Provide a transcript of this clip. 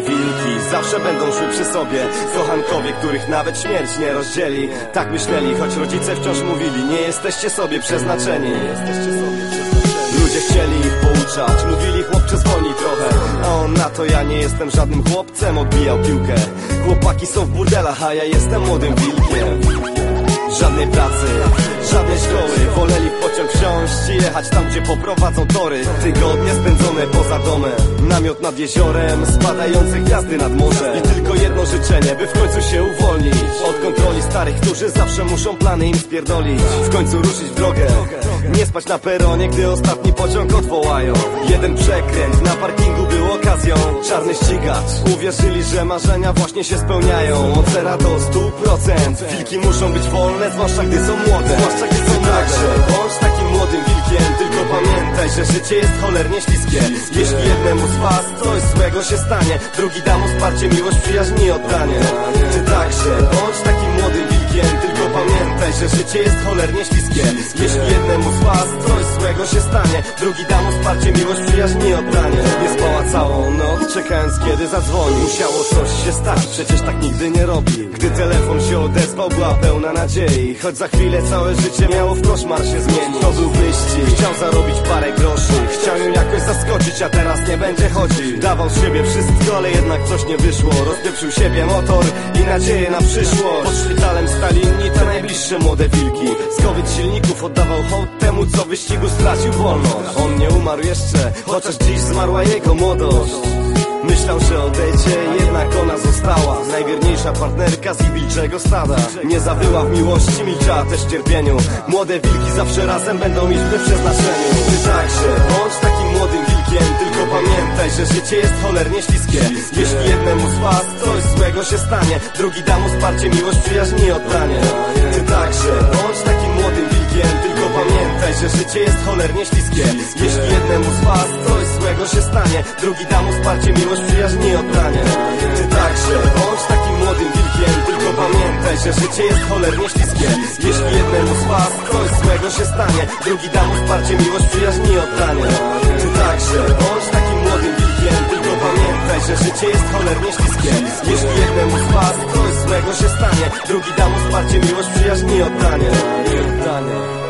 wilki Zawsze będą szły przy sobie. Kochankowie, których nawet śmierć nie rozdzieli Tak myśleli, choć rodzice wciąż mówili Nie jesteście sobie przeznaczeni. Ludzie chcieli ich pouczać Mówili chłopcze zwolnij trochę. A on na to ja nie jestem żadnym chłopcem Odbijał piłkę. Chłopaki są w burdelach, a ja jestem młodym wilkiem. Żadnej pracy, żadnej szkoły. Woleli w pociąg wsiąść i jechać tam, gdzie poprowadzą tory. Tygodnie spędzone poza domem. Namiot nad jeziorem, spadające gwiazdy nad morzem. I tylko jedno życzenie, by w końcu się uwolnić. Od kontroli starych, którzy zawsze muszą plany im spierdolić. W końcu ruszyć w drogę Nie spać na peronie, gdy ostatni pociąg odwołają. Jeden przekręt na parkingu był okazją. Czarny ścigacz Uwierzyli, że marzenia właśnie się spełniają. Od zera do stu procent. Wilki muszą być wolne, zwłaszcza gdy są młode. Zwłaszcza gdy są Także bądź takim młodym wilkiem. Tylko pamiętaj, że życie jest cholernie śliskie. Jeśli jednemu z was coś złego się stanie Drugi da mu wsparcie, miłość, przyjaźń i oddanie. Ty także bądź takim młodym wilkiem. Tylko pamiętaj, że życie jest cholernie śliskie się stanie. Drugi da mu wsparcie, miłość, przyjaźń i oddanie. Nie spała całą noc, czekając kiedy zadzwoni. Musiało coś się stać, przecież tak nigdy nie robi. Gdy telefon się odezwał, była pełna nadziei. Choć za chwilę całe życie miało w koszmar się zmienić. To był wyścig, chciał zarobić parę groszy. Chciał ją jakoś zaskoczyć, a teraz nie będzie chodził. Dawał z siebie wszystko, ale jednak coś nie wyszło. Rozpieprzył siebie motor i nadzieję na przyszłość. Pod szpitalem stali inni te najbliższe młode wilki Z kowiec silników oddawał hołd temu, co w wyścigu stracił wolność. On nie umarł jeszcze, chociaż dziś zmarła jego młodość. Myślał, że odejdzie, jednak ona została. Najwierniejsza partnerka z wilczego stada. Nie zawyła w miłości, milczała też w cierpieniu. Młode wilki zawsze razem będą iść we przeznaczeniu. Ty także, bądź takim młodym wilkiem Tylko pamiętaj, że życie jest cholernie śliskie. Jeśli jednemu z was coś złego się stanie Drugi da mu wsparcie, miłość, przyjaźń i oddanie. Ty także, bądź takim życie jest cholernie śliskie. Jeśli jednemu z was coś złego się stanie Drugi da mu wsparcie, miłość, przyjaźń i oddanie Ty także, bądź takim młodym wilkiem Tylko pamiętaj, że życie jest cholernie śliskie. Jeśli jednemu z was coś złego się stanie Drugi da mu wsparcie, miłość, przyjaźń i oddanie Ty także, bądź takim młodym wilkiem Tylko pamiętaj, że życie jest cholernie śliskie. Jeśli jednemu z was coś złego się stanie Drugi da mu wsparcie, miłość, przyjaźń i oddanie oddanie